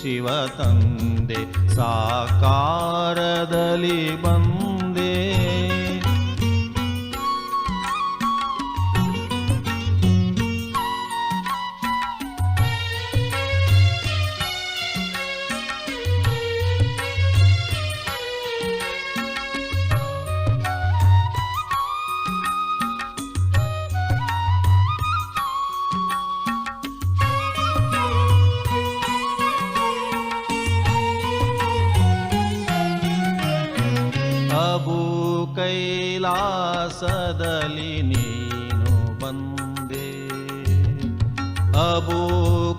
ಶಿವ ತಂದೆ ಸಾಕಾರದಲ್ಲಿ ಬಂದೆ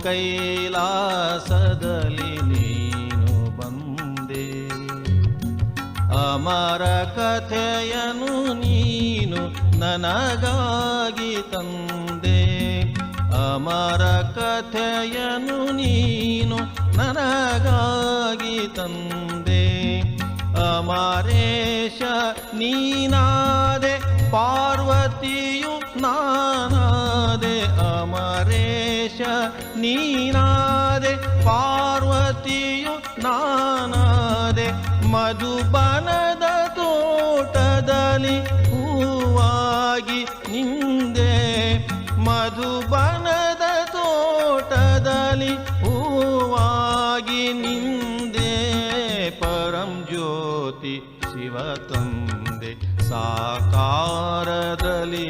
ಕೈಲಾಸದಲ್ಲಿ ನೀನು ಬಂದೆ. ಅಮರ ಕಥೆಯನು ನೀನು ನನಗಾಗಿ ತಂದೆ. ಅಮರ ಕಥೆಯನು ನೀನು ನನಗಾಗಿ ತಂದೆ. ಅಮರೇಶ ನೀನಾದೆ ಪಾರ್ವತಿಯು ನಾನಾದೆ ಅಮರೇಶ, ನೀನಾದೆ ಪಾರ್ವತಿಯು, ನಾನಾದೆ ಮಧುಬನದ ತೋಟದಲ್ಲಿ ಹೂವಾಗಿ ನಿಂದೆ. ಮಧುಬನದ ತೋಟದಲ್ಲಿ ಹೂವಾಗಿ ನಿಂದೆ. ಪರಂ ಜ್ಯೋತಿ ಶಿವ ತಂದೆ, ಸಾಕಾರದಲ್ಲಿ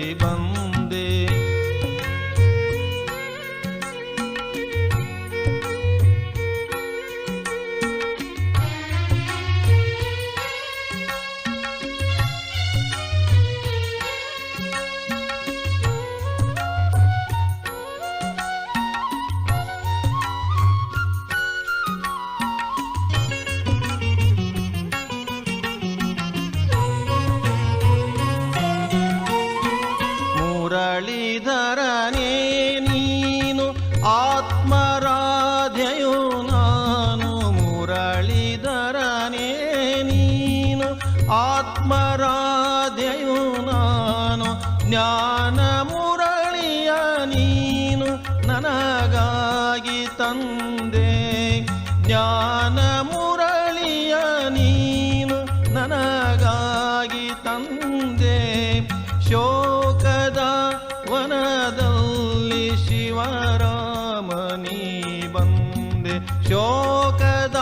ಶೋಕದ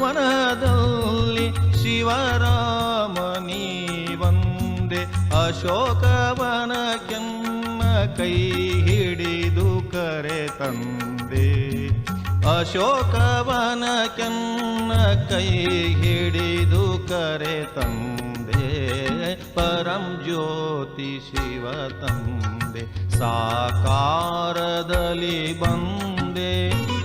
ವನದಲ್ಲಿ ಶಿವರಾಮನಿ ಬಂದೆ. ಅಶೋಕವನ ಕೆಮ್ಮ ಕೈ ಹಿಡಿದು ಕರೆ ತಂದೆ. ಅಶೋಕವನ ಕೆನ್ನ ಕೈ ಹಿಡಿದು ಕರೆ ತಂದೆ. ಪರಂ ಜ್ಯೋತಿ ಶಿವ ತಂದೆ. ಸಾಕಾರದಲ್ಲಿ ಬಂದೆ.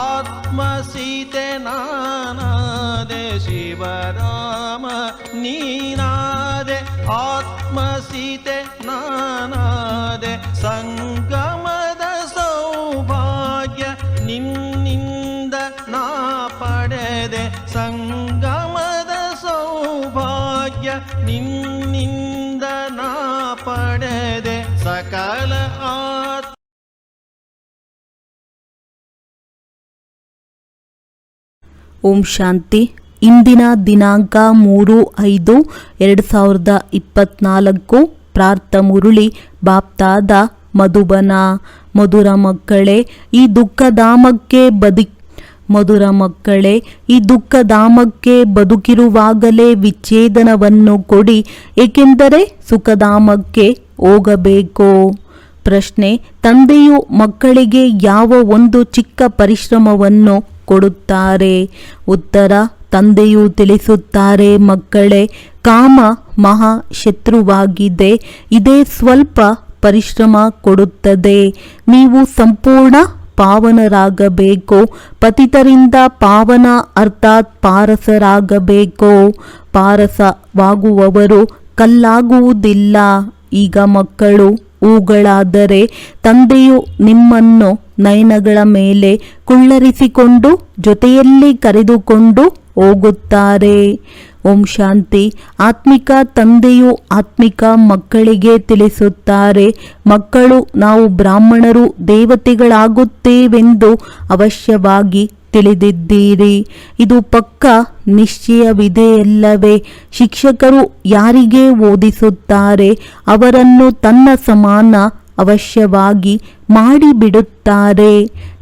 आत्मशीते नानादे शिवरा ಓಂ ಶಾಂತಿ. ಇಂದಿನ ದಿನಾಂಕ ಮೂರು ಐದು ಎರಡು ಸಾವಿರದ ಇಪ್ಪತ್ನಾಲ್ಕು. ಪ್ರಾರ್ಥ ಮುರುಳಿ, ಬಾಪ್ತಾದ ಮಧುಬನ. ಮಧುರ ಮಕ್ಕಳೇ, ಈ ದುಃಖಧಾಮಕ್ಕೆ ಬದಿ ಮಧುರ ಮಕ್ಕಳೇ, ಈ ದುಃಖಧಾಮಕ್ಕೆ ಬದುಕಿರುವಾಗಲೇ ವಿಚ್ಛೇದನವನ್ನು ಕೊಡಿ. ಏಕೆಂದರೆ ಸುಖಧಾಮಕ್ಕೆ ಹೋಗಬೇಕು. ಪ್ರಶ್ನೆ, ತಂದೆಯು ಮಕ್ಕಳಿಗೆ ಯಾವ ಒಂದು ಚಿಕ್ಕ ಪರಿಶ್ರಮವನ್ನು ಕೊಡುತ್ತಾರೆ. ಉತ್ತರ, ತಂದೆಯು ತಿಳಿಸುತ್ತಾರೆ, ಮಕ್ಕಳೇ, ಕಾಮ ಮಹಾ ಶತ್ರುವಾಗಿದೆ ಇದೇ ಸ್ವಲ್ಪ ಪರಿಶ್ರಮ ಕೊಡುತ್ತದೆ. ನೀವು ಸಂಪೂರ್ಣ ಪಾವನರಾಗಬೇಕು. ಪತಿತರಿಂದ ಪಾವನ ಅರ್ಥಾತ್ ಪಾರಸರಾಗಬೇಕು. ಪಾರಸವಾಗುವವರು ಕಲ್ಲಾಗುವುದಿಲ್ಲ. ಈಗ ಮಕ್ಕಳು ಹೂಗಳಾದರೆ ತಂದೆಯು ನಿಮ್ಮನ್ನು ನಯನಗಳ ಮೇಲೆ ಕುಳ್ಳರಿಸಿಕೊಂಡು ಜೊತೆಯಲ್ಲಿ ಕರೆದುಕೊಂಡು ಹೋಗುತ್ತಾರೆ. ಓಂ ಶಾಂತಿ. ಆತ್ಮಿಕ ತಂದೆಯು ಆತ್ಮಿಕ ಮಕ್ಕಳಿಗೆ ತಿಳಿಸುತ್ತಾರೆ. ಮಕ್ಕಳು ನಾವು ಬ್ರಾಹ್ಮಣರು ದೇವತೆಗಳಾಗುತ್ತೇವೆಂದು ಅವಶ್ಯವಾಗಿ ತಿಳಿದಿದ್ದೀರಿ. ಇದು ಪಕ್ಕ ನಿಶ್ಚಯವಿದೆಯಲ್ಲವೇ ಶಿಕ್ಷಕರು ಯಾರಿಗೆ ಓದಿಸುತ್ತಾರೆ? ಅವರನ್ನು ತನ್ನ ಸಮಾನ ಅವಶ್ಯವಾಗಿ ಮಾಡಿಬಿಡುತ್ತಾರೆ.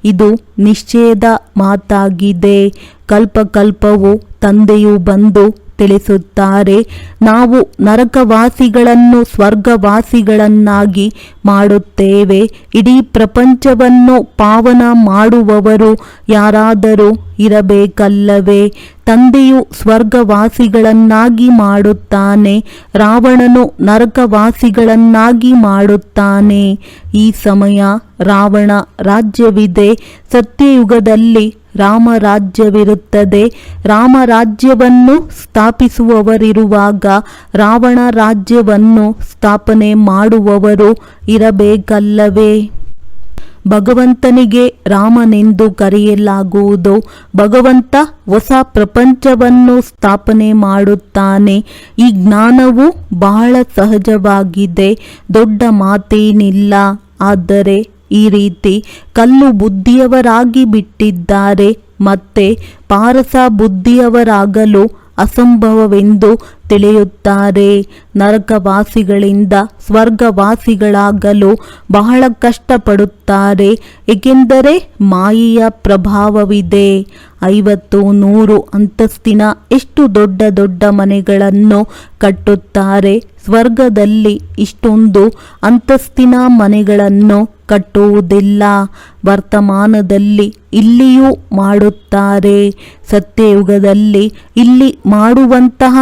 ಇದು ನಿಶ್ಚಯದ ಮಾತಾಗಿದೆ. ಕಲ್ಪಕಲ್ಪವು ತಂದೆಯು ಬಂದು ತಿಳಿಸುತ್ತಾರೆ. ನಾವು ನರಕವಾಸಿಗಳನ್ನು ಸ್ವರ್ಗವಾಸಿಗಳನ್ನಾಗಿ ಮಾಡುತ್ತೇವೆ. ಇಡೀ ಪ್ರಪಂಚವನ್ನು ಪಾವನ ಮಾಡುವವರು ಯಾರಾದರೂ ಇರಬೇಕಲ್ಲವೇ? ತಂದೆಯು ಸ್ವರ್ಗವಾಸಿಗಳನ್ನಾಗಿ ಮಾಡುತ್ತಾನೆ, ರಾವಣನು ನರಕವಾಸಿಗಳನ್ನಾಗಿ ಮಾಡುತ್ತಾನೆ. ಈ ಸಮಯ ರಾವಣ ರಾಜ್ಯವಿದೆ. ಸತ್ಯಯುಗದಲ್ಲಿ ರಾಮರಾಜ್ಯವಿರುತ್ತದೆ. ರಾಮರಾಜ್ಯವನ್ನು ಸ್ಥಾಪಿಸುವವರಿರುವಾಗ ರಾವಣ ರಾಜ್ಯವನ್ನು ಸ್ಥಾಪನೆ ಮಾಡುವವರು ಇರಬೇಕಲ್ಲವೇ? ಭಗವಂತನಿಗೆ ರಾಮನೆಂದು ಕರೆಯಲಾಗುವುದು. ಭಗವಂತ ಹೊಸ ಪ್ರಪಂಚವನ್ನು ಸ್ಥಾಪನೆ ಮಾಡುತ್ತಾನೆ. ಈ ಜ್ಞಾನವು ಬಹಳ ಸಹಜವಾಗಿದೆ. ದೊಡ್ಡ ಮಾತೇನಿಲ್ಲ. ಆದರೆ ಈ ರೀತಿ ಕಲ್ಲು ಬುದ್ಧಿಯವರಾಗಿ ಬಿಟ್ಟಿದ್ದಾರೆ. ಮತ್ತೆ ಪಾರಸ ಬುದ್ಧಿಯವರಾಗಲು ಅಸಂಭವವೆಂದು ತಿಳಿಯುತ್ತಾರೆ. ನರಕವಾಸಿಗಳಿಂದ ಸ್ವರ್ಗವಾಸಿಗಳಾಗಲು ಬಹಳ ಕಷ್ಟಪಡುತ್ತಾರೆ. ಏಕೆಂದರೆ ಮಾಯೆಯ ಪ್ರಭಾವವಿದೆ. ಐವತ್ತು ನೂರು ಅಂತಸ್ತಿನ ಎಷ್ಟು ದೊಡ್ಡ ದೊಡ್ಡ ಮನೆಗಳನ್ನು ಕಟ್ಟುತ್ತಾರೆ. ಸ್ವರ್ಗದಲ್ಲಿ ಇಷ್ಟೊಂದು ಅಂತಸ್ತಿನ ಮನೆಗಳನ್ನು ಕಟ್ಟುವುದಿಲ್ಲ. ವರ್ತಮಾನದಲ್ಲಿ ಇಲ್ಲಿಯೂ ಮಾಡುತ್ತಾರೆ. ಸತ್ಯಯುಗದಲ್ಲಿ ಇಲ್ಲಿ ಮಾಡುವಂತಹ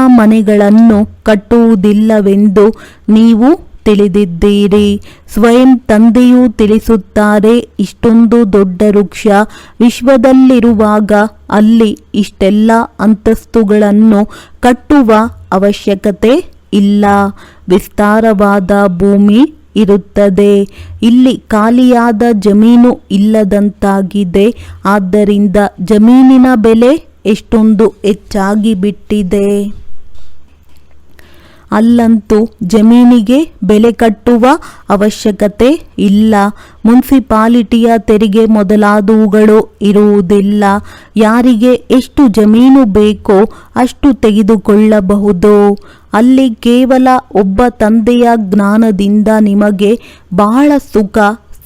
ಮನೆಗಳನ್ನು ಕಟ್ಟುವುದಿಲ್ಲವೆಂದು ನೀವು ತಿಳಿದಿದ್ದೀರಿ. ಸ್ವಯಂ ತಂದೆಯೂ ತಿಳಿಸುತ್ತಾರೆ, ಇಷ್ಟೊಂದು ದೊಡ್ಡ ವೃಕ್ಷ ವಿಶ್ವದಲ್ಲಿರುವಾಗ ಅಲ್ಲಿ ಇಷ್ಟೆಲ್ಲ ಅಂತಸ್ತುಗಳನ್ನು ಕಟ್ಟುವ ಅವಶ್ಯಕತೆ ಇಲ್ಲ. ವಿಸ್ತಾರವಾದ ಭೂಮಿ ಇರುತ್ತದೆ. ಇಲ್ಲಿ ಖಾಲಿಯಾದ ಜಮೀನು ಇಲ್ಲದಂತಾಗಿದೆ. ಆದ್ದರಿಂದ ಜಮೀನಿನ ಬೆಲೆ ಎಷ್ಟೊಂದು ಹೆಚ್ಚಾಗಿ ಬಿಟ್ಟಿದೆ ಅಲ್ಲಂತೂ ಜಮೀನಿಗೆ ಬೆಲೆ ಕಟ್ಟುವ ಅವಶ್ಯಕತೆ ಇಲ್ಲ. ಮುನ್ಸಿಪಾಲಿಟಿಯ ತೆರಿಗೆ ಮೊದಲಾದವುಗಳು ಇರುವುದಿಲ್ಲ. ಯಾರಿಗೆ ಎಷ್ಟು ಜಮೀನು ಬೇಕೋ ಅಷ್ಟು ತೆಗೆದುಕೊಳ್ಳಬಹುದು. ಅಲ್ಲಿ ಕೇವಲ ಒಬ್ಬ ತಂದೆಯ ಜ್ಞಾನದಿಂದ ನಿಮಗೆ ಬಹಳ ಸುಖ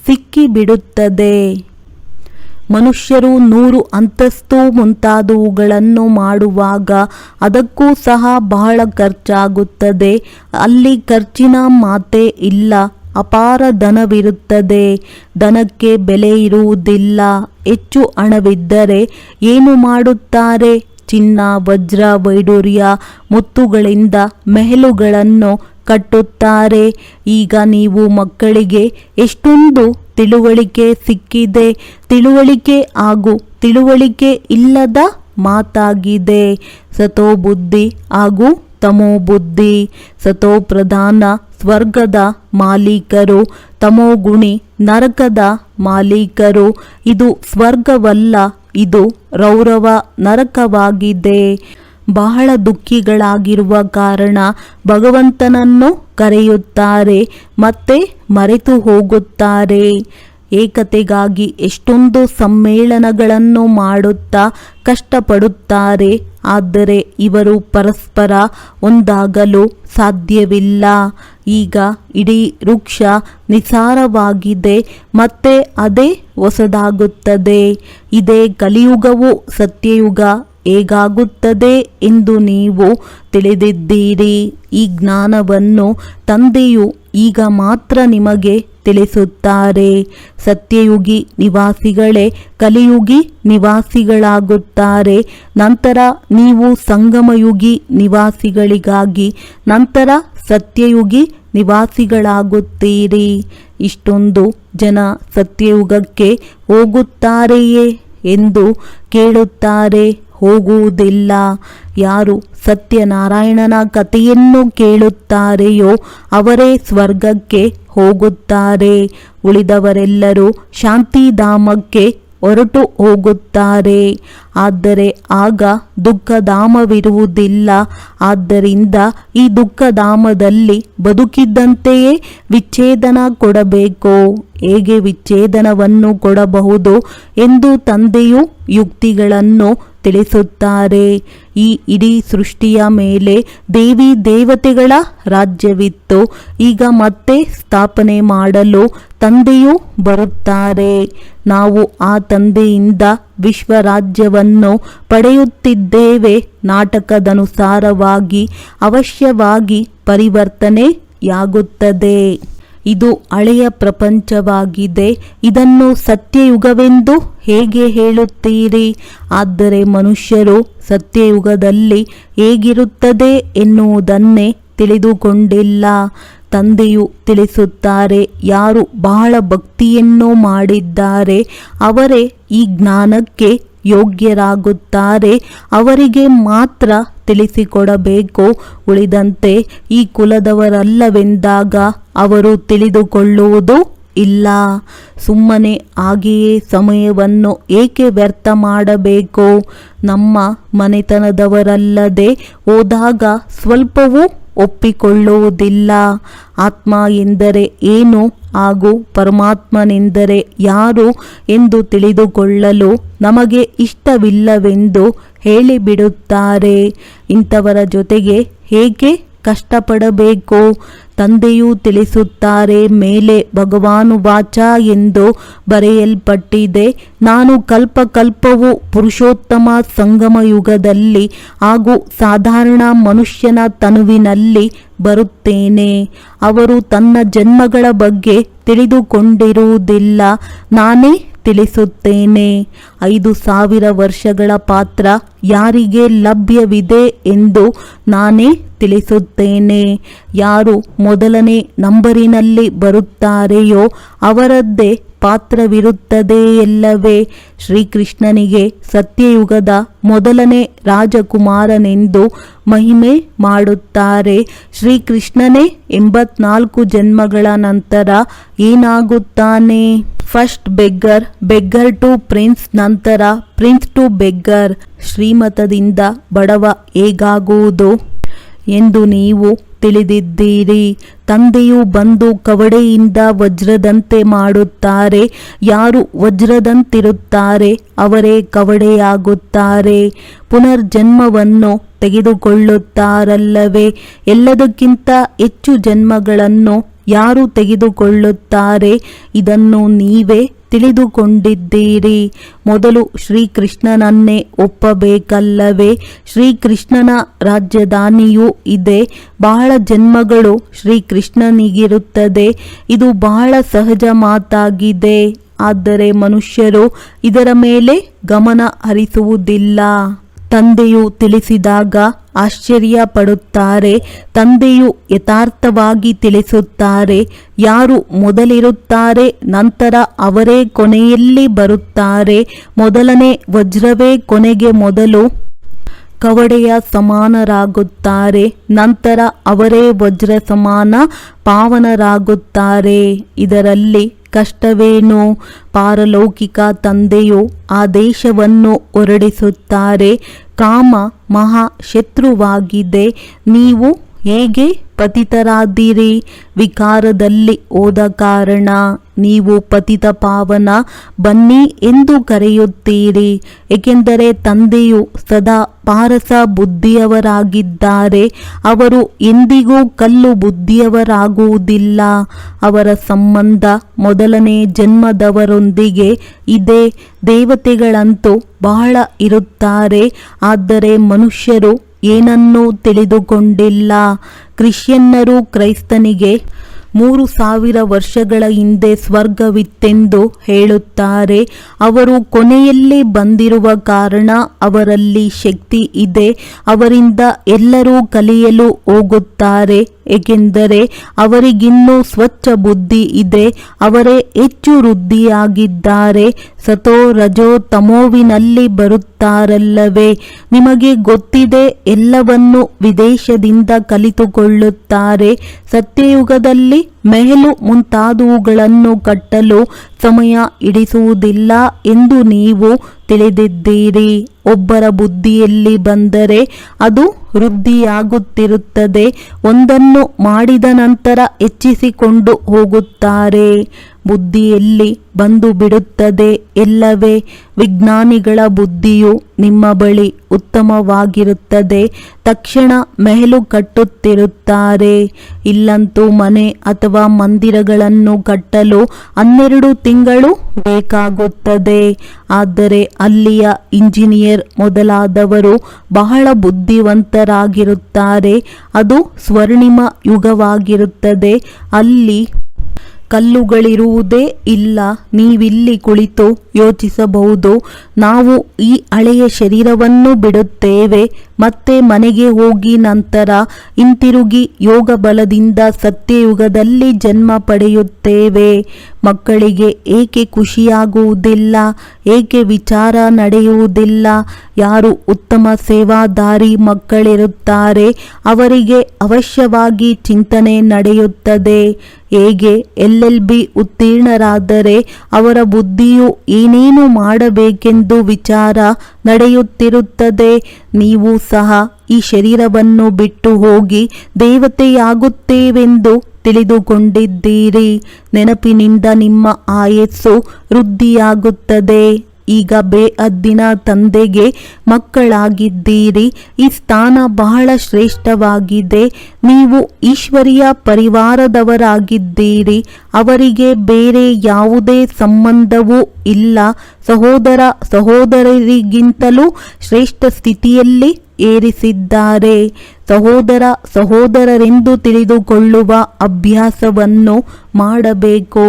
ಸಿಕ್ಕಿಬಿಡುತ್ತದೆ. ಮನುಷ್ಯರು ನೂರು ಅಂತಸ್ತು ಮುಂತಾದವುಗಳನ್ನು ಮಾಡುವಾಗ ಅದಕ್ಕೂ ಸಹ ಬಹಳ ಖರ್ಚಾಗುತ್ತದೆ. ಅಲ್ಲಿ ಖರ್ಚಿನ ಮಾತೇ ಇಲ್ಲ, ಅಪಾರ ಧನವಿರುತ್ತದೆ. ಧನಕ್ಕೆ ಬೆಲೆ ಇರುವುದಿಲ್ಲ. ಹೆಚ್ಚು ಹಣವಿದ್ದರೆ ಏನು ಮಾಡುತ್ತಾರೆ? ಚಿನ್ನ, ವಜ್ರ ವೈಡೂರ್ಯ ಮುತ್ತುಗಳಿಂದ ಮೆಹಲುಗಳನ್ನು ಕಟ್ಟುತ್ತಾರೆ. ಈಗ ನೀವು ಮಕ್ಕಳಿಗೆ ಎಷ್ಟೊಂದು ತಿಳುವಳಿಕೆ ಸಿಕ್ಕಿದೆ. ತಿಳುವಳಿಕೆ ಹಾಗೂ ತಿಳುವಳಿಕೆ ಇಲ್ಲದ ಮಾತಾಗಿದೆ. ಸತೋ ಬುದ್ಧಿ ಹಾಗೂ ತಮೋ ಬುದ್ಧಿ. ಸತೋ ಪ್ರಧಾನ ಸ್ವರ್ಗದ ಮಾಲೀಕರು ತಮೋಗುಣಿ ನರಕದ ಮಾಲೀಕರು. ಇದು ಸ್ವರ್ಗವಲ್ಲ, ಇದು ರೌರವ ನರಕವಾಗಿದೆ. ಬಹಳ ದುಃಖಿಗಳಾಗಿರುವ ಕಾರಣ ಭಗವಂತನನ್ನು ಕರೆಯುತ್ತಾರೆ, ಮತ್ತೆ ಮರೆತು ಹೋಗುತ್ತಾರೆ. ಏಕತೆಗಾಗಿ ಎಷ್ಟೊಂದು ಸಮ್ಮೇಳನಗಳನ್ನು ಮಾಡುತ್ತಾ ಕಷ್ಟಪಡುತ್ತಾರೆ, ಆದರೆ ಇವರು ಪರಸ್ಪರ ಒಂದಾಗಲು ಸಾಧ್ಯವಿಲ್ಲ. ಈಗ ಇಡೀ ವೃಕ್ಷ ನಿಸಾರವಾಗಿದೆ, ಮತ್ತೆ ಅದೇ ಹೊಸದಾಗುತ್ತದೆ. ಇದೇ ಕಲಿಯುಗವು ಸತ್ಯಯುಗ ಹೇಗಾಗುತ್ತದೆ ಎಂದು ನೀವು ತಿಳಿದಿದ್ದೀರಿ? ಈ ಜ್ಞಾನವನ್ನು ತಂದೆಯು ಈಗ ಮಾತ್ರ ನಿಮಗೆ ತಿಳಿಸುತ್ತಾರೆ. ಸತ್ಯಯುಗಿ ನಿವಾಸಿಗಳೇ, ಕಲಿಯುಗಿ ನಿವಾಸಿಗಳಾಗುತ್ತಾರೆ. ನಂತರ ನೀವು ಸಂಗಮಯುಗಿ ನಿವಾಸಿಗಳಿಗಾಗಿ, ನಂತರ ಸತ್ಯಯುಗಿ ನಿವಾಸಿಗಳಾಗುತ್ತೀರಿ. ಇಷ್ಟೊಂದು ಜನ ಸತ್ಯಯುಗಕ್ಕೆ ಹೋಗುತ್ತಾರೆಯೇ ಎಂದು ಕೇಳುತ್ತಾರೆ. ಹೋಗುವುದಿಲ್ಲ. ಯಾರು ಸತ್ಯನಾರಾಯಣನ ಕಥೆಯನ್ನು ಕೇಳುತ್ತಾರೆಯೋ ಅವರೇ ಸ್ವರ್ಗಕ್ಕೆ ಹೋಗುತ್ತಾರೆ. ಉಳಿದವರೆಲ್ಲರೂ ಶಾಂತಿಧಾಮಕ್ಕೆ ಹೊರಟು ಹೋಗುತ್ತಾರೆ. ಆದರೆ ಆಗ ದುಃಖಧಾಮವಿರುವುದಿಲ್ಲ. ಆದ್ದರಿಂದ ಈ ದುಃಖಧಾಮದಲ್ಲಿ ಬದುಕಿದ್ದಂತೆಯೇ ವಿಚ್ಛೇದನ ಕೊಡಬೇಕು. ಹೇಗೆ ವಿಚ್ಛೇದನವನ್ನು ಕೊಡಬಹುದು ಎಂದು ತಂದೆಯು ಯುಕ್ತಿಗಳನ್ನು ತಿಳಿಸುತ್ತಾರೆ. ಈ ಇಡೀ ಸೃಷ್ಟಿಯ ಮೇಲೆ ದೇವಿ ದೇವತೆಗಳ ರಾಜ್ಯವಿತ್ತು. ಈಗ ಮತ್ತೆ ಸ್ಥಾಪನೆ ಮಾಡಲು ತಂದೆಯು ಬರುತ್ತಾರೆ. ನಾವು ಆ ತಂದೆಯಿಂದ ವಿಶ್ವರಾಜ್ಯವನ್ನು ಪಡೆಯುತ್ತಿದ್ದೇವೆ. ನಾಟಕದನುಸಾರವಾಗಿ ಅವಶ್ಯವಾಗಿ ಪರಿವರ್ತನೆಯಾಗುತ್ತದೆ. ಇದು ಹಳೆಯ ಪ್ರಪಂಚವಾಗಿದೆ. ಇದನ್ನು ಸತ್ಯಯುಗವೆಂದು ಹೇಗೆ ಹೇಳುತ್ತೀರಿ? ಆದರೆ ಮನುಷ್ಯರು ಸತ್ಯಯುಗದಲ್ಲಿ ಹೇಗಿರುತ್ತದೆ ಎನ್ನುವುದನ್ನೇ ತಿಳಿದುಕೊಂಡಿಲ್ಲ. ತಂದೆಯು ತಿಳಿಸುತ್ತಾರೆ, ಯಾರು ಬಹಳ ಭಕ್ತಿಯನ್ನು ಮಾಡಿದ್ದಾರೆ, ಅವರೇ ಈ ಜ್ಞಾನಕ್ಕೆ ಯೋಗ್ಯರಾಗುತ್ತಾರೆ. ಅವರಿಗೆ ಮಾತ್ರ ತಿಳಿಸಿಕೊಡಬೇಕು. ಉಳಿದಂತೆ ಈ ಕುಲದವರಲ್ಲವೆಂದಾಗ ಅವರು ತಿಳಿದುಕೊಳ್ಳುವುದು ಇಲ್ಲ. ಸುಮ್ಮನೆ ಹಾಗೆಯೇ ಸಮಯವನ್ನು ಏಕೆ ವ್ಯರ್ಥ ಮಾಡಬೇಕು? ನಮ್ಮ ಮನೆತನದವರಲ್ಲದೆ ಹೋದಾಗ ಸ್ವಲ್ಪವೂ ಒಪ್ಪಿಕೊಳ್ಳುವುದಿಲ್ಲ. ಆತ್ಮ ಎಂದರೆ ಏನು? ಹಾಗೂ ಪರಮಾತ್ಮನೆಂದರೆ ಯಾರು ಎಂದು ತಿಳಿದುಕೊಳ್ಳಲು ನಮಗೆ ಇಷ್ಟವಿಲ್ಲವೆಂದು ಹೇಳಿಬಿಡುತ್ತಾರೆ. ಇಂಥವರ ಜೊತೆಗೆ ಹೇಗೆ ಕಷ್ಟಪಡಬೇಕು? ತಂದೆಯು ತಿಳಿಸುತ್ತಾರೆ, ಮೇಲೆ ಭಗವಾನು ವಾಚ ಎಂದು ಬರೆಯಲ್ಪಟ್ಟಿದೆ. ನಾನು ಕಲ್ಪ ಕಲ್ಪವು ಪುರುಷೋತ್ತಮ ಸಂಗಮ ಯುಗದಲ್ಲಿ ಹಾಗೂ ಸಾಧಾರಣ ಮನುಷ್ಯನ ತನುವಿನಲ್ಲಿ ಬರುತ್ತೇನೆ. ಅವರು ತನ್ನ ಜನ್ಮಗಳ ಬಗ್ಗೆ ತಿಳಿದುಕೊಂಡಿರುವುದಿಲ್ಲ. ನಾನೇ ತಿಳಿಸುತ್ತೇನೆ. ಐದು ಸಾವಿರ ವರ್ಷಗಳ ಪಾತ್ರ ಯಾರಿಗೆ ಲಭ್ಯವಿದೆ ಎಂದು ನಾನೇ ತಿಳಿಸುತ್ತೇನೆ. ಯಾರು ಮೊದಲನೇ ನಂಬರಿನಲ್ಲಿ ಬರುತ್ತಾರೆಯೋ ಅವರದ್ದೇ ಪಾತ್ರವಿರುತ್ತದೆಯಲ್ಲವೇ ಶ್ರೀಕೃಷ್ಣನಿಗೆ ಸತ್ಯಯುಗದ ಮೊದಲನೇ ರಾಜಕುಮಾರನೆಂದು ಮಹಿಮೆ ಮಾಡುತ್ತಾರೆ. ಶ್ರೀಕೃಷ್ಣನೇ ಎಂಬತ್ನಾಲ್ಕು ಜನ್ಮಗಳ ನಂತರ ಏನಾಗುತ್ತಾನೆ? First beggar beggar to prince ನಂತರ ಪ್ರಿನ್ಸ್ ಟು ಬೆಗ್ಗರ್ ಶ್ರೀಮತದಿಂದ ಬಡವ ಹೇಗಾಗುವುದು ಎಂದು ನೀವು ತಿಳಿದಿದ್ದೀರಿ. ತಂದೆಯು ಬಂದು ಕವಡೆಯಿಂದ ವಜ್ರದಂತೆ ಮಾಡುತ್ತಾರೆ. ಯಾರು ವಜ್ರದಂತಿರುತ್ತಾರೆ, ಅವರೇ ಕವಡೆಯಾಗುತ್ತಾರೆ. ಪುನರ್ಜನ್ಮವನ್ನು ತೆಗೆದುಕೊಳ್ಳುತ್ತಾರಲ್ಲವೇ? ಎಲ್ಲದಕ್ಕಿಂತ ಹೆಚ್ಚು ಜನ್ಮಗಳನ್ನು ಯಾರು ತೆಗೆದುಕೊಳ್ಳುತ್ತಾರೆ? ಇದನ್ನು ನೀವೇ ತಿಳಿದುಕೊಂಡಿದ್ದೀರಿ. ಮೊದಲು ಶ್ರೀಕೃಷ್ಣನನ್ನೇ ಒಪ್ಪಬೇಕಲ್ಲವೇ? ಶ್ರೀಕೃಷ್ಣನ ರಾಜಧಾನಿಯೂ ಇದೆ. ಬಹಳ ಜನ್ಮಗಳು ಶ್ರೀಕೃಷ್ಣನಿಗಿರುತ್ತದೆ. ಇದು ಬಹಳ ಸಹಜ ಮಾತಾಗಿದೆ. ಆದರೆ ಮನುಷ್ಯರು ಇದರ ಮೇಲೆ ಗಮನ ಹರಿಸುವುದಿಲ್ಲ. ತಂದೆಯು ತಿಳಿಸಿದಾಗ ಆಶ್ಚರ್ಯ ಪಡುತ್ತಾರೆ ತಂದೆಯು ಯಥಾರ್ಥವಾಗಿ ತಿಳಿಸುತ್ತಾರೆ. ಯಾರು ಮೊದಲಿರುತ್ತಾರೆ, ನಂತರ ಅವರೇ ಕೊನೆಯಲ್ಲಿ ಬರುತ್ತಾರೆ. ಮೊದಲನೇ ವಜ್ರವೇ ಕೊನೆಗೆ ಮೊದಲು ಕವಡೆಯ ಸಮಾನರಾಗುತ್ತಾರೆ. ನಂತರ ಅವರೇ ವಜ್ರ ಸಮಾನ ಪಾವನರಾಗುತ್ತಾರೆ. ಇದರಲ್ಲಿ ಕಷ್ಟವೇನು? ಪಾರಲೌಕಿಕ ತಂದೆಯು ಆದೇಶವನ್ನು ಹೊರಡಿಸುತ್ತಾರೆ. ಕಾಮ ಮಹಾ ಶತ್ರುವಾಗಿದೆ ನೀವು ಹೇಗೆ ಪತಿತರಾದಿರಿ ವಿಕಾರದಲ್ಲಿ ಹೋದ ಕಾರಣ. ನೀವು ಪತಿತ ಪಾವನ ಬನ್ನಿ ಎಂದು ಕರೆಯುತ್ತೀರಿ. ಏಕೆಂದರೆ ತಂದೆಯು ಸದಾ ಪಾರಸ ಬುದ್ಧಿಯವರಾಗಿದ್ದಾರೆ. ಅವರು ಎಂದಿಗೂ ಕಲ್ಲು ಬುದ್ಧಿಯವರಾಗುವುದಿಲ್ಲ. ಅವರ ಸಂಬಂಧ ಮೊದಲನೇ ಜನ್ಮದವರೊಂದಿಗೆ ಇದೆ ದೇವತೆಗಳಂತೂ ಬಹಳ ಇರುತ್ತಾರೆ. ಆದರೆ ಮನುಷ್ಯರು ಏನನ್ನೂ ತಿಳಿದುಕೊಂಡಿಲ್ಲ. ಕ್ರಿಶ್ಚಿಯನ್ನರು ಕ್ರೈಸ್ತನಿಗೆ ಮೂರು ಸಾವಿರ ವರ್ಷಗಳ ಹಿಂದೆ ಸ್ವರ್ಗವಿತ್ತೆಂದು ಹೇಳುತ್ತಾರೆ. ಅವರು ಕೊನೆಯಲ್ಲಿ ಬಂದಿರುವ ಕಾರಣ ಅವರಲ್ಲಿ ಶಕ್ತಿ ಇದೆ. ಅವರಿಂದ ಎಲ್ಲರೂ ಕಲಿಯಲು ಹೋಗುತ್ತಾರೆ. ಏಕೆಂದರೆ ಅವರಿಗಿನ್ನೂ ಸ್ವಚ್ಛ ಬುದ್ಧಿ ಇದೆ ಅವರೇ ಹೆಚ್ಚು ವೃದ್ಧಿಯಾಗಿದ್ದಾರೆ. ಸತೋ ರಜೋ ತಮೋವಿನಲ್ಲಿ ಬರುತ್ತಾರಲ್ಲವೇ? ನಿಮಗೆ ಗೊತ್ತಿದೆ, ಎಲ್ಲವನ್ನು ವಿದೇಶದಿಂದ ಕಲಿತುಕೊಳ್ಳುತ್ತಾರೆ. ಸತ್ಯಯುಗದಲ್ಲಿ ಮೆಹಲು ಮುಂತಾದವುಗಳನ್ನು ಕಟ್ಟಲು ಸಮಯ ಇಡಿಸುವುದಿಲ್ಲ ಎಂದು ನೀವು ತಿಳಿದಿದ್ದೀರಿ. ಒಬ್ಬರ ಬುದ್ಧಿಯಲ್ಲಿ ಬಂದರೆ ಅದು ವೃದ್ಧಿಯಾಗುತ್ತಿರುತ್ತದೆ. ಒಂದನ್ನು ಮಾಡಿದ ನಂತರ ಹೆಚ್ಚಿಸಿಕೊಂಡು ಹೋಗುತ್ತಾರೆ. ಬುದ್ಧಿಯಲ್ಲಿ ಬಂದು ಬಿಡುತ್ತದೆ ಎಲ್ಲವೇ? ವಿಜ್ಞಾನಿಗಳ ಬುದ್ಧಿಯು ನಿಮ್ಮ ಬಳಿ ಉತ್ತಮವಾಗಿರುತ್ತದೆ. ತಕ್ಷಣ ಮೆಹಲು ಕಟ್ಟುತ್ತಿರುತ್ತಾರೆ. ಇಲ್ಲಂತೂ ಮನೆ ಅಥವಾ ಮಂದಿರಗಳನ್ನು ಕಟ್ಟಲು ಹನ್ನೆರಡು ತಿಂಗಳು ಬೇಕಾಗುತ್ತದೆ. ಆದರೆ ಅಲ್ಲಿಯ ಇಂಜಿನಿಯರ್ ಮೊದಲಾದವರು ಬಹಳ ಬುದ್ಧಿವಂತರಾಗಿರುತ್ತಾರೆ. ಅದು ಸ್ವರ್ಣಿಮ ಯುಗವಾಗಿರುತ್ತದೆ. ಅಲ್ಲಿ ಕಲ್ಲುಗಳಿರುವುದೇ ಇಲ್ಲ. ನೀವಿಲ್ಲಿ ಕುಳಿತು ಯೋಚಿಸಬಹುದು? ನಾವು ಈ ಹಳೆಯ ಶರೀರವನ್ನು ಬಿಡುತ್ತೇವೆ. ಮತ್ತೆ ಮನೆಗೆ ಹೋಗಿ ನಂತರ ಹಿಂತಿರುಗಿ ಯೋಗ ಬಲದಿಂದ ಸತ್ಯಯುಗದಲ್ಲಿ ಜನ್ಮ ಪಡೆಯುತ್ತೇವೆ. ಮಕ್ಕಳಿಗೆ ಏಕೆ ಖುಷಿಯಾಗುವುದಿಲ್ಲ? ಏಕೆ ವಿಚಾರ ನಡೆಯುವುದಿಲ್ಲ? ಯಾರು ಉತ್ತಮ ಸೇವಾದಾರಿ ಮಕ್ಕಳಿರುತ್ತಾರೆ, ಅವರಿಗೆ ಅವಶ್ಯವಾಗಿ ಚಿಂತನೆ ನಡೆಯುತ್ತದೆ. ಹೇಗೆ ಎಲ್ ಎಲ್ ಬಿ ಉತ್ತೀರ್ಣರಾದರೆ ಅವರ ಬುದ್ಧಿಯು ಏನೇನು ಮಾಡಬೇಕೆಂದು ವಿಚಾರ ನಡೆಯುತ್ತಿರುತ್ತದೆ. ನೀವು ಸಹ ಈ ಶರೀರವನ್ನು ಬಿಟ್ಟು ಹೋಗಿ ದೇವತೆಯಾಗುತ್ತೇವೆಂದು ತಿಳಿದುಕೊಂಡಿದ್ದೀರಿ. ನೆನಪಿನಿಂದ ನಿಮ್ಮ ಆಯಸ್ಸು ವೃದ್ಧಿಯಾಗುತ್ತದೆ. ಈಗ ಬೇಅದ್ದಿನ ತಂದೆಗೆ ಮಕ್ಕಳಾಗಿದ್ದೀರಿ. ಈ ಸ್ಥಾನ ಬಹಳ ಶ್ರೇಷ್ಠವಾಗಿದೆ. ನೀವು ಈಶ್ವರಿಯ ಪರಿವಾರದವರಾಗಿದ್ದೀರಿ. ಅವರಿಗೆ ಬೇರೆ ಯಾವುದೇ ಸಂಬಂಧವೂ ಇಲ್ಲ. ಸಹೋದರ ಸಹೋದರರಿಗಿಂತಲೂ ಶ್ರೇಷ್ಠ ಸ್ಥಿತಿಯಲ್ಲಿ ಏರಿಸಿದ್ದಾರೆ. ಸಹೋದರ ಸಹೋದರರೆಂದು ತಿಳಿದುಕೊಳ್ಳುವ ಅಭ್ಯಾಸವನ್ನು ಮಾಡಬೇಕು.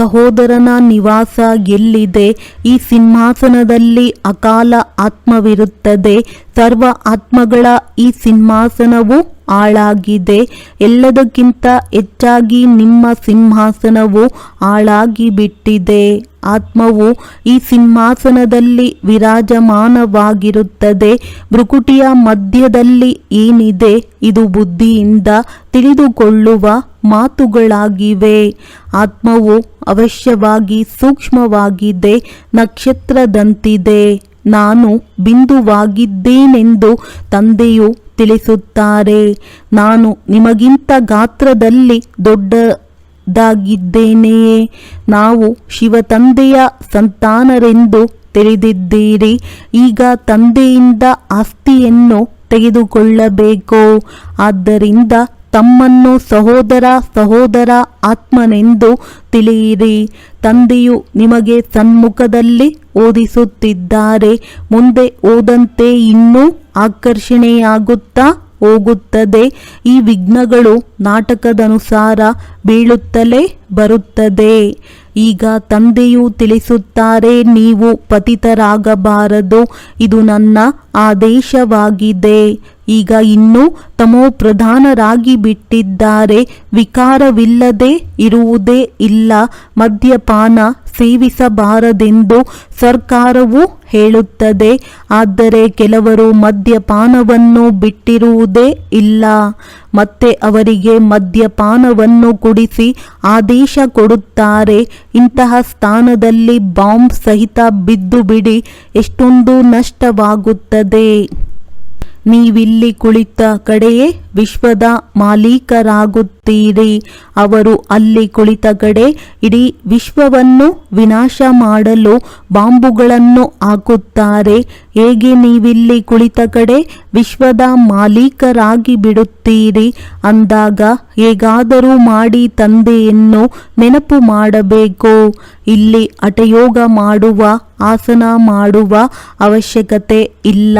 ಸಹೋದರನ ನಿವಾಸ ಎಲ್ಲಿದೆ? ಈ ಸಿಂಹಾಸನದಲ್ಲಿ ಅಕಾಲ ಆತ್ಮವಿರುತ್ತದೆ. ಸರ್ವ ಆತ್ಮಗಳ ಈ ಸಿಂಹಾಸನವು ಆಳಾಗಿದೆ ಎಲ್ಲದಕ್ಕಿಂತ ಹೆಚ್ಚಾಗಿ ನಿಮ್ಮ ಸಿಂಹಾಸನವು ಆಳಾಗಿ ಬಿಟ್ಟಿದೆ ಆತ್ಮವು ಈ ಸಿಂಹಾಸನದಲ್ಲಿ ವಿರಾಜಮಾನವಾಗಿರುತ್ತದೆ. ಭ್ರುಕುಟಿಯ ಮಧ್ಯದಲ್ಲಿ ಏನಿದೆ? ಇದು ಬುದ್ಧಿಯಿಂದ ತಿಳಿದುಕೊಳ್ಳುವ ಮಾತುಗಳಾಗಿವೆ. ಆತ್ಮವು ಅವಶ್ಯವಾಗಿ ಸೂಕ್ಷ್ಮವಾಗಿದೆ, ನಕ್ಷತ್ರದಂತಿದೆ. ನಾನು ಬಿಂದುವಾಗಿದ್ದೇನೆಂದು ತಂದೆಯು ತಿಳಿಸುತ್ತಾರೆ. ನಾನು ನಿಮಗಿಂತ ಗಾತ್ರದಲ್ಲಿ ದೊಡ್ಡದಾಗಿದ್ದೇನೆಯೇ? ನಾವು ಶಿವತಂದೆಯ ಸಂತಾನರೆಂದು ತಿಳಿದಿದ್ದೀರಿ. ಈಗ ತಂದೆಯಿಂದ ಆಸ್ತಿಯನ್ನು ತೆಗೆದುಕೊಳ್ಳಬೇಕು. ಆದ್ದರಿಂದ ತಮ್ಮನ್ನು ಸಹೋದರ ಸಹೋದರ ಆತ್ಮನೆಂದು ತಿಳಿಯಿರಿ. ತಂದೆಯು ನಿಮಗೆ ಸನ್ಮುಖದಲ್ಲಿ ಓದಿಸುತ್ತಿದ್ದಾರೆ. ಮುಂದೆ ಓದಂತೆ ಇನ್ನೂ ಆಕರ್ಷಣೆಯಾಗುತ್ತಾ ಹೋಗುತ್ತದೆ. ಈ ವಿಘ್ನಗಳು ನಾಟಕದನುಸಾರ ಬೀಳುತ್ತಲೇ ಬರುತ್ತದೆ. ಈಗ ತಂದೆಯು ತಿಳಿಸುತ್ತಾರೆ, ನೀವು ಪತಿತರಾಗಬಾರದು. ಇದು ನನ್ನ ಆದೇಶವಾಗಿದೆ. ಈಗ ಇನ್ನೂ ತಮೋ ಪ್ರಧಾನರಾಗಿ ಬಿಟ್ಟಿದ್ದಾರೆ. ವಿಕಾರವಿಲ್ಲದೆ ಇರುವುದೇ ಇಲ್ಲ. ಮದ್ಯಪಾನ ಸೇವಿಸಬಾರದೆಂದು ಸರ್ಕಾರವು ಹೇಳುತ್ತದೆ. ಆದರೆ ಕೆಲವರು ಮದ್ಯಪಾನವನ್ನು ಬಿಟ್ಟಿರುವುದೇ ಇಲ್ಲ. ಮತ್ತೆ ಅವರಿಗೆ ಮದ್ಯಪಾನವನ್ನು ಕುಡಿಸಿ ಆದೇಶ ಕೊಡುತ್ತಾರೆ. ಇಂತಹ ಸ್ಥಾನದಲ್ಲಿ ಬಾಂಬ್ ಸಹಿತ ಬಿದ್ದು ಬಿಡಿ ಎಷ್ಟೊಂದು ನಷ್ಟವಾಗುತ್ತದೆ. ನೀವಿಲ್ಲಿ ಕುಳಿತ ಕಡೆಯೇ ವಿಶ್ವದ ಮಾಲೀಕರಾಗುತ್ತೀರಿ. ಅವರು ಅಲ್ಲಿ ಕುಳಿತ ಕಡೆ ಇಡೀ ವಿಶ್ವವನ್ನು ವಿನಾಶ ಮಾಡಲು ಬಾಂಬುಗಳನ್ನು ಹಾಕುತ್ತಾರೆ. ಹೇಗೆ ನೀವಿಲ್ಲಿ ಕುಳಿತ ಕಡೆ ವಿಶ್ವದ ಮಾಲೀಕರಾಗಿ ಬಿಡುತ್ತೀರಿ. ಅಂದಾಗ ಹೇಗಾದರೂ ಮಾಡಿ ತಂದೆಯನ್ನು ನೆನಪು ಮಾಡಬೇಕು. ಇಲ್ಲಿ ಹಠಯೋಗ ಮಾಡುವ, ಆಸನ ಮಾಡುವ ಅವಶ್ಯಕತೆ ಇಲ್ಲ.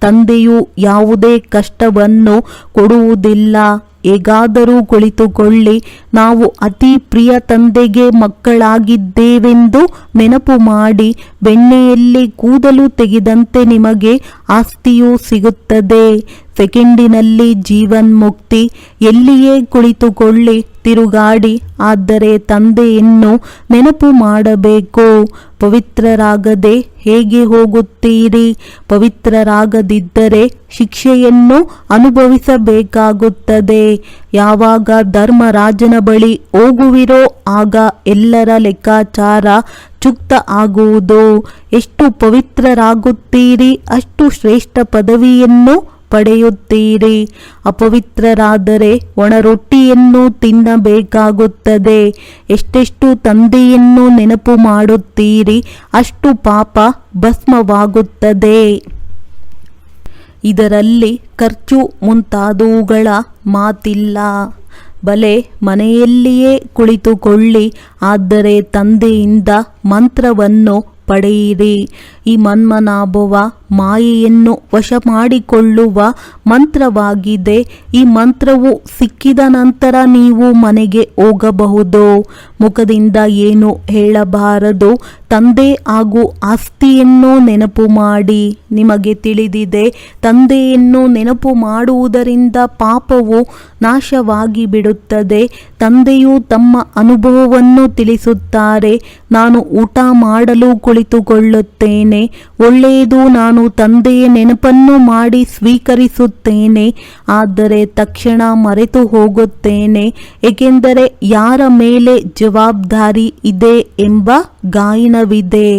ತಂದೆಯು ಯಾವುದೇ ಕಷ್ಟವನ್ನು ಕೊಡುವುದಿಲ್ಲ. ಹೇಗಾದರೂ ಕುಳಿತುಕೊಳ್ಳಿ. ನಾವು ಅತಿ ಪ್ರಿಯ ತಂದೆಗೆ ಮಕ್ಕಳಾಗಿದ್ದೇವೆಂದು ನೆನಪು ಮಾಡಿ, ಬೆಣ್ಣೆಯಲ್ಲಿ ಕೂದಲು ತೆಗೆದಂತೆ ನಿಮಗೆ ಆಸ್ತಿಯೂ ಸಿಗುತ್ತದೆ. ಸೆಕೆಂಡಿನಲ್ಲಿ ಜೀವನ್ಮುಕ್ತಿ ಎಲ್ಲಿಯೇ ಕುಳಿತುಕೊಳ್ಳಿ, ತಿರುಗಾಡಿ, ಆದರೆ ತಂದೆಯನ್ನು ನೆನಪು ಮಾಡಬೇಕು. ಪವಿತ್ರರಾಗದೆ ಹೇಗೆ ಹೋಗುತ್ತೀರಿ? ಪವಿತ್ರರಾಗದಿದ್ದರೆ ಶಿಕ್ಷೆಯನ್ನು ಅನುಭವಿಸಬೇಕಾಗುತ್ತದೆ. ಯಾವಾಗ ಧರ್ಮರಾಜನ ಬಳಿ ಹೋಗುವಿರೋ, ಆಗ ಎಲ್ಲರ ಲೆಕ್ಕಾಚಾರ ಚುಕ್ತ ಆಗುವುದು. ಎಷ್ಟು ಪವಿತ್ರರಾಗುತ್ತೀರಿ, ಅಷ್ಟು ಶ್ರೇಷ್ಠ ಪದವಿಯನ್ನು ಪಡೆಯುತ್ತೀರಿ. ಅಪವಿತ್ರರಾದರೆ ಒಣರೊಟ್ಟಿಯನ್ನು ತಿನ್ನಬೇಕಾಗುತ್ತದೆ. ಎಷ್ಟೆಷ್ಟು ತಂದೆಯನ್ನು ನೆನಪು ಮಾಡುತ್ತೀರಿ, ಅಷ್ಟು ಪಾಪ ಭಸ್ಮವಾಗುತ್ತದೆ. ಇದರಲ್ಲಿ ಖರ್ಚು ಮುಂತಾದವುಗಳ ಮಾತಿಲ್ಲ. ಬಲೆ ಮನೆಯಲ್ಲಿಯೇ ಕುಳಿತುಕೊಳ್ಳಿ, ಆದರೆ ತಂದೆಯಿಂದ ಮಂತ್ರವನ್ನು ಪಡೆಯಿರಿ. ಈ ಮನ್ಮನಾಭವ ಮಾಯೆಯನ್ನು ವಶ ಮಾಡಿಕೊಳ್ಳುವ ಮಂತ್ರವಾಗಿದೆ. ಈ ಮಂತ್ರವು ಸಿಕ್ಕಿದ ನಂತರ ನೀವು ಮನೆಗೆ ಹೋಗಬಹುದು. ಮುಖದಿಂದ ಏನು ಹೇಳಬಾರದು. ತಂದೆ ಹಾಗೂ ಆಸ್ತಿಯನ್ನು ನೆನಪು ಮಾಡಿ. ನಿಮಗೆ ತಿಳಿದಿದೆ, ತಂದೆಯನ್ನು ನೆನಪು ಮಾಡುವುದರಿಂದ ಪಾಪವು ನಾಶವಾಗಿ ಬಿಡುತ್ತದೆ ತಂದೆಯು ತಮ್ಮ ಅನುಭವವನ್ನು ತಿಳಿಸುತ್ತಾರೆ. ನಾನು ಊಟ ಮಾಡಲು ಕುಳಿತುಕೊಳ್ಳುತ್ತೇನೆ. ಒಳ್ಳೆಯದು ನಾನು ತಂದೆಯ ನೆನಪನ್ನು ಮಾಡಿ ಸ್ವೀಕರಿಸುತ್ತೇನೆ, ಆದರೆ ತಕ್ಷಣ ಮರೆತು ಹೋಗುತ್ತೇನೆ, ಏಕೆಂದರೆ ಯಾರ ಮೇಲೆ ಜವಾಬ್ದಾರಿ ಇದೆ ಎಂಬ ಗಾಯನವಿದೆ.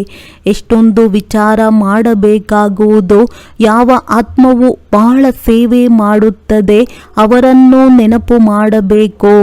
ಎಷ್ಟೊಂದು ವಿಚಾರ ಮಾಡಬೇಕಾಗುವುದು, ಯಾವ ಆತ್ಮವು ಬಹಳ ಸೇವೆ ಮಾಡುತ್ತದೆ, ಅವರನ್ನು ನೆನಪು ಮಾಡಬೇಕು.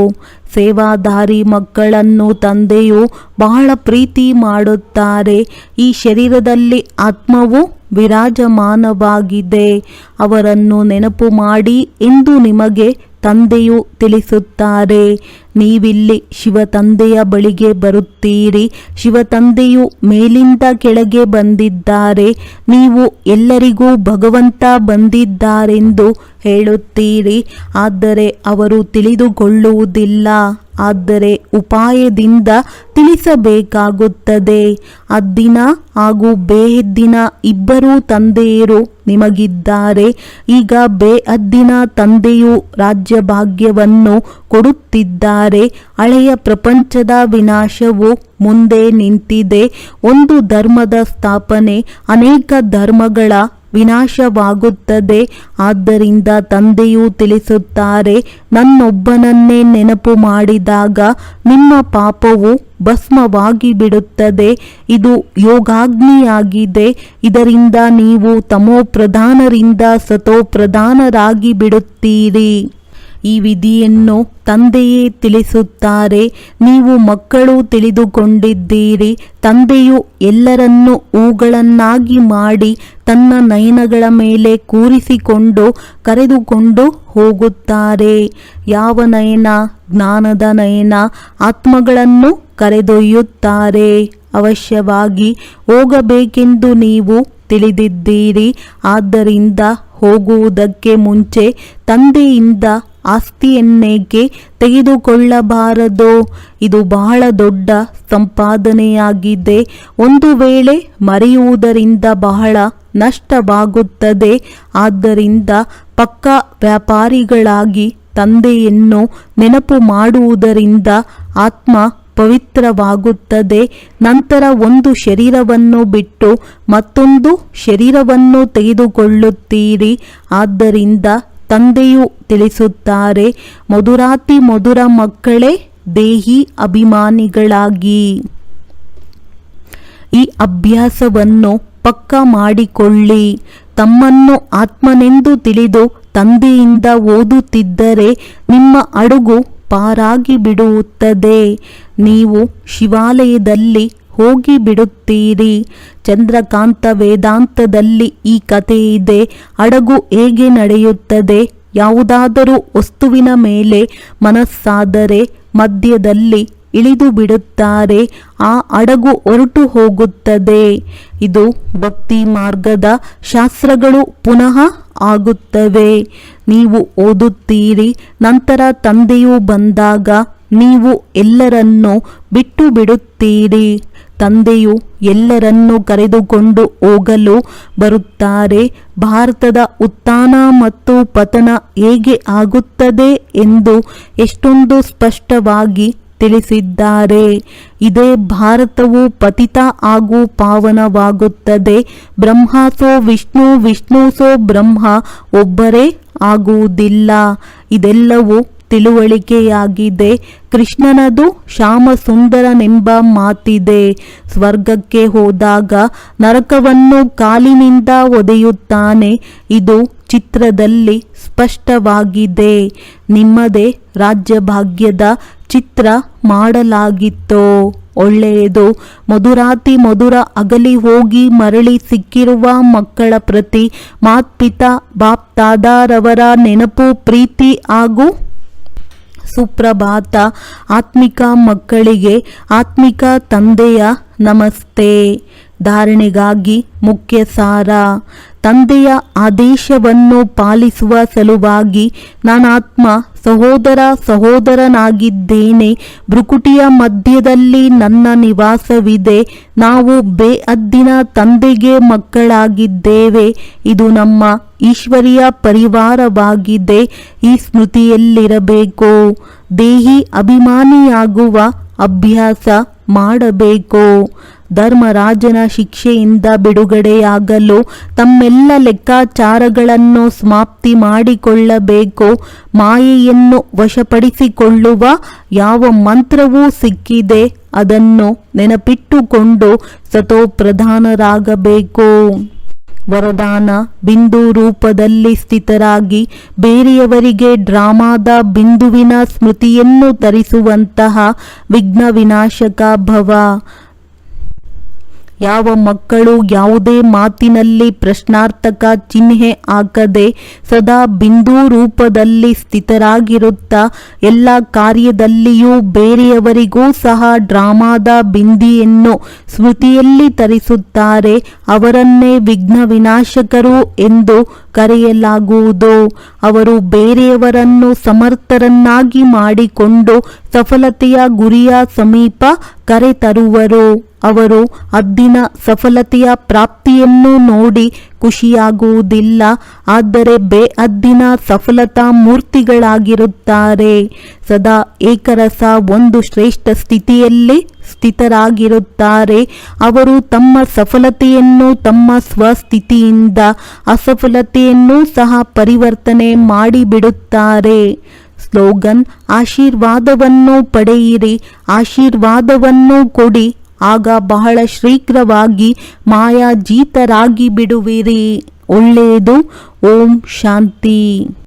ಸೇವಾದಾರಿ ಮಕ್ಕಳನ್ನು ತಂದೆಯು ಬಹಳ ಪ್ರೀತಿ ಮಾಡುತ್ತಾರೆ, ಈ ಶರೀರದಲ್ಲಿ ಆತ್ಮವು ವಿರಾಜಮಾನವಾಗಿದೆ. ಅವರನ್ನು ನೆನಪು ಮಾಡಿ ಎಂದು ನಿಮಗೆ ತಂದೆಯು ತಿಳಿಸುತ್ತಾರೆ. ನೀವಿಲ್ಲಿ ಶಿವ ತಂದೆಯ ಬಳಿಗೆ ಬರುತ್ತೀರಿ. ಶಿವ ತಂದೆಯು ಮೇಲಿಂದ ಕೆಳಗೆ ಬಂದಿದ್ದಾರೆ. ನೀವು ಎಲ್ಲರಿಗೂ ಭಗವಂತ ಬಂದಿದ್ದಾರೆಂದು ಹೇಳುತ್ತೀರಿ. ಆದರೆ ಅವರು ತಿಳಿದುಕೊಳ್ಳುವುದಿಲ್ಲ. ಆದರೆ ಉಪಾಯದಿಂದ ತಿಳಿಸಬೇಕಾಗುತ್ತದೆ. ಅದ್ದಿನ ಹಾಗೂ ಬೇಹದ್ದಿನ ಇಬ್ಬರೂ ತಂದೆಯರು ನಿಮಗಿದ್ದಾರೆ. ಈಗ ಬೇಅದ್ದಿನ ತಂದೆಯು ರಾಜ್ಯ ಭಾಗ್ಯವನ್ನು ಕೊಡುತ್ತಿದ್ದಾರೆ. ಹಳೆಯ ಪ್ರಪಂಚದ ವಿನಾಶವು ಮುಂದೆ ನಿಂತಿದೆ. ಒಂದು ಧರ್ಮದ ಸ್ಥಾಪನೆ ಅನೇಕ ಧರ್ಮಗಳ ವಿನಾಶವಾಗುತ್ತದೆ. ಆದ್ದರಿಂದ ತಂದೆಯು ತಿಳಿಸುತ್ತಾರೆ, ನನ್ನೊಬ್ಬನನ್ನೇ ನೆನಪು ಮಾಡಿದಾಗ ನಿಮ್ಮ ಪಾಪವು ಭಸ್ಮವಾಗಿ ಬಿಡುತ್ತದೆ ಇದು ಯೋಗಾಗ್ನಿಯಾಗಿದೆ. ಇದರಿಂದ ನೀವು ತಮೋ ಪ್ರಧಾನರಿಂದ ಸತೋ ಪ್ರಧಾನರಾಗಿ ಬಿಡುತ್ತೀರಿ ಈ ವಿಧಿಯನ್ನು ತಂದೆಯೇ ತಿಳಿಸುತ್ತಾರೆ. ನೀವು ಮಕ್ಕಳು ತಿಳಿದುಕೊಂಡಿದ್ದೀರಿ. ತಂದೆಯು ಎಲ್ಲರನ್ನೂ ಹೂಗಳನ್ನಾಗಿ ಮಾಡಿ ತನ್ನ ನಯನಗಳ ಮೇಲೆ ಕೂರಿಸಿಕೊಂಡು ಕರೆದುಕೊಂಡು ಹೋಗುತ್ತಾರೆ. ಯಾವ ನಯನ? ಜ್ಞಾನದ ನಯನ. ಆತ್ಮಗಳನ್ನು ಕರೆದೊಯ್ಯುತ್ತಾರೆ. ಅವಶ್ಯವಾಗಿ ಹೋಗಬೇಕೆಂದು ನೀವು ತಿಳಿದಿದ್ದೀರಿ. ಆದ್ದರಿಂದ ಹೋಗುವುದಕ್ಕೆ ಮುಂಚೆ ತಂದೆಯಿಂದ ಆಸ್ತಿಯನ್ನೇಕೆ ತೆಗೆದುಕೊಳ್ಳಬಾರದು? ಇದು ಬಹಳ ದೊಡ್ಡ ಸಂಪಾದನೆಯಾಗಿದೆ. ಒಂದು ವೇಳೆ ಮರೆಯುವುದರಿಂದ ಬಹಳ ನಷ್ಟವಾಗುತ್ತದೆ. ಆದ್ದರಿಂದ ಪಕ್ಕ ವ್ಯಾಪಾರಿಗಳಾಗಿ ತಂದೆಯನ್ನು ನೆನಪು ಮಾಡುವುದರಿಂದ ಆತ್ಮ ಪವಿತ್ರವಾಗುತ್ತದೆ. ನಂತರ ಒಂದು ಶರೀರವನ್ನು ಬಿಟ್ಟು ಮತ್ತೊಂದು ಶರೀರವನ್ನು ತೆಗೆದುಕೊಳ್ಳುತ್ತೀರಿ. ಆದ್ದರಿಂದ ತಂದೆಯು ತಿಳಿಸುತ್ತಾರೆ, ಮಧುರಾತಿ ಮಧುರ ಮಕ್ಕಳೇ, ದೇಹಿ ಅಭಿಮಾನಿಗಳಾಗಿ. ಈ ಅಭ್ಯಾಸವನ್ನು ಪಕ್ಕ ಮಾಡಿಕೊಳ್ಳಿ. ತಮ್ಮನ್ನು ಆತ್ಮನೆಂದು ತಿಳಿದು ತಂದೆಯಿಂದ ಓದುತ್ತಿದ್ದರೆ ನಿಮ್ಮ ಅಡುಗು ಪಾರಾಗಿ ಬಿಡುತ್ತದೆ ನೀವು ಶಿವಾಲಯದಲ್ಲಿ ಹೋಗಿ ಬಿಡುತ್ತೀರಿ ಚಂದ್ರಕಾಂತ ವೇದಾಂತದಲ್ಲಿ ಈ ಕಥೆ ಇದೆ. ಹಡಗು ಹೇಗೆ ನಡೆಯುತ್ತದೆ? ಯಾವುದಾದರೂ ವಸ್ತುವಿನ ಮೇಲೆ ಮನಸ್ಸಾದರೆ ಮಧ್ಯದಲ್ಲಿ ಇಳಿದು ಬಿಡುತ್ತಾರೆ ಆ ಹಡಗು ಹೊರಟು ಹೋಗುತ್ತದೆ. ಇದು ಭಕ್ತಿ ಮಾರ್ಗದ ಶಾಸ್ತ್ರಗಳು ಪುನಃ ಆಗುತ್ತವೆ. ನೀವು ಓದುತ್ತೀರಿ, ನಂತರ ತಂದೆಯು ಬಂದಾಗ ನೀವು ಎಲ್ಲರನ್ನೂ ಬಿಟ್ಟು ಬಿಡುತ್ತೀರಿ ತಂದೆಯು ಎಲ್ಲರನ್ನೂ ಕರೆದುಕೊಂಡು ಹೋಗಲು ಬರುತ್ತಾರೆ. ಭಾರತದ ಉತ್ಥಾನ ಮತ್ತು ಪತನ ಹೇಗೆ ಆಗುತ್ತದೆ ಎಂದು ಎಷ್ಟೊಂದು ಸ್ಪಷ್ಟವಾಗಿ ತಿಳಿಸಿದ್ದಾರೆ. ಇದೇ ಭಾರತವು ಪತಿತ ಹಾಗೂ ಪಾವನವಾಗುತ್ತದೆ. ಬ್ರಹ್ಮಸೋ ವಿಷ್ಣು ವಿಷ್ಣು ಸೋ ಬ್ರಹ್ಮ, ಒಬ್ಬರೇ ಆಗುವುದಿಲ್ಲ. ಇದೆಲ್ಲವೂ ತಿಳುವಳಿಕೆಯಾಗಿದೆ. ಕೃಷ್ಣನದು ಶ್ಯಾಮ ಸುಂದರನೆಂಬ ಮಾತಿದೆ. ಸ್ವರ್ಗಕ್ಕೆ ಹೋದಾಗ ನರಕವನ್ನು ಕಾಲಿನಿಂದ ಒದೆಯುತ್ತಾನೆ. ಇದು ಚಿತ್ರದಲ್ಲಿ ಸ್ಪಷ್ಟವಾಗಿದೆ. ನಿಮ್ಮದೇ ರಾಜ್ಯಭಾಗ್ಯದ ಚಿತ್ರ ಮಾಡಲಾಗಿತ್ತು. ಒಳ್ಳೆಯದು. ಮಧುರಾತಿ ಮಧುರ ಅಗಲಿ ಹೋಗಿ ಮರಳಿ ಸಿಕ್ಕಿರುವ ಮಕ್ಕಳ ಪ್ರತಿ ಮಾತ್ಪಿತ, ಬಾಪ್ತಾದಾರವರ ನೆನಪು, ಪ್ರೀತಿ ಹಾಗೂ ಸುಪ್ರಭಾತ. ಆತ್ಮಿಕ ಮಕ್ಕಳಿಗೆ ಆತ್ಮಿಕ ತಂದೆಯ ನಮಸ್ತೆ. ಧಾರಣೆಗಾಗಿ ಮುಖ್ಯ ಸಾರ ತಂದೆಯ ಆದೇಶವನ್ನು ಪಾಲಿಸುವ ಸಲುವಾಗಿ ನಾನಾತ್ಮ ಸಹೋದರ ಸಹೋದರನಾಗಿದ್ದೇನೆ. ಭ್ರುಕುಟಿಯ ಮಧ್ಯದಲ್ಲಿ ನನ್ನ ನಿವಾಸವಿದೆ. ನಾವು ಬೇಅದ್ದಿನ ತಂದೆಗೆ ಮಕ್ಕಳಾಗಿದ್ದೇವೆ. ಇದು ನಮ್ಮ ಈಶ್ವರಿಯ ಪರಿವಾರವಾಗಿದೆ. ಈ ಸ್ಮೃತಿಯಲ್ಲಿರಬೇಕು. ದೇಹಿ ಅಭಿಮಾನಿಯಾಗುವ ಅಭ್ಯಾಸ ಮಾಡಬೇಕು. ಧರ್ಮರಾಜನ ಶಿಕ್ಷೆಯಿಂದ ಬಿಡುಗಡೆಯಾಗಲು ತಮ್ಮೆಲ್ಲ ಲೆಕ್ಕಾಚಾರಗಳನ್ನು ಸಮಾಪ್ತಿ ಮಾಡಿಕೊಳ್ಳಬೇಕು. ಮಾಯೆಯನ್ನು ವಶಪಡಿಸಿಕೊಳ್ಳುವ ಯಾವ ಮಂತ್ರವೂ ಸಿಕ್ಕಿದೆ. ಅದನ್ನು ನೆನಪಿಟ್ಟುಕೊಂಡು ಸತೋಪ್ರಧಾನರಾಗಬೇಕು. ವರದಾನ ಬಿಂದು ರೂಪದಲ್ಲಿ ಸ್ಥಿತರಾಗಿ ಬೇರೆಯವರಿಗೆ ಡ್ರಾಮಾದ ಬಿಂದುವಿನ ಸ್ಮೃತಿಯನ್ನು ತರಿಸುವಂತಹ ವಿಘ್ನ ವಿನಾಶಕ ಭವ. ಯಾವ ಮಕ್ಕಳು ಯಾವುದೇ ಮಾತಿನಲ್ಲಿ ಪ್ರಶ್ನಾರ್ಥಕ ಚಿಹ್ನೆ ಹಾಕದೆ ಸದಾ ಬಿಂದು ರೂಪದಲ್ಲಿ ಸ್ಥಿತರಾಗಿರುತ್ತಾ ಎಲ್ಲ ಕಾರ್ಯದಲ್ಲಿಯೂ ಬೇರೆಯವರಿಗೂ ಸಹ ಡ್ರಾಮಾದ ಬಿಂದಿಯನ್ನು ಸ್ಮೃತಿಯಲ್ಲಿ ತರಿಸುತ್ತಾರೆ, ಅವರನ್ನೇ ವಿಘ್ನ ವಿನಾಶಕರು ಎಂದು ಕರೆಯಲಾಗುವುದು. ಅವರು ಬೇರೆಯವರನ್ನು ಸಮರ್ಥರನ್ನಾಗಿ ಮಾಡಿಕೊಂಡು ಸಫಲತೆಯ ಗುರಿಯ ಸಮೀಪ ಕರೆತರುವರು. ಅವರು ಅದ್ದಿನ ಸಫಲತೆಯ ಪ್ರಾಪ್ತಿಯನ್ನು ನೋಡಿ ಖುಷಿಯಾಗುವುದಿಲ್ಲ, ಆದರೆ ಬೇಅದ್ದಿನ ಸಫಲತಾ ಮೂರ್ತಿಗಳಾಗಿರುತ್ತಾರೆ. ಸದಾ ಏಕರಸ ಒಂದು ಶ್ರೇಷ್ಠ ಸ್ಥಿತಿಯಲ್ಲಿ ಸ್ಥಿತರಾಗಿರುತ್ತಾರೆ. ಅವರು ತಮ್ಮ ಸಫಲತೆಯನ್ನು ತಮ್ಮ ಸ್ವಸ್ಥಿತಿಯಿಂದ, ಅಸಫಲತೆಯನ್ನು ಸಹ ಪರಿವರ್ತನೆ ಮಾಡಿಬಿಡುತ್ತಾರೆ. ಸ್ಲೋಗನ್, ಆಶೀರ್ವಾದವನ್ನು ಪಡೆಯಿರಿ, ಆಶೀರ್ವಾದವನ್ನು ಕೊಡಿ. ಆಗ ಬಹಳ ಶೀಘ್ರವಾಗಿ ಮಾಯಾಜೀತರಾಗಿ ಬಿಡುವಿರಿ ಒಳ್ಳೆಯದು. ಓಂ ಶಾಂತಿ.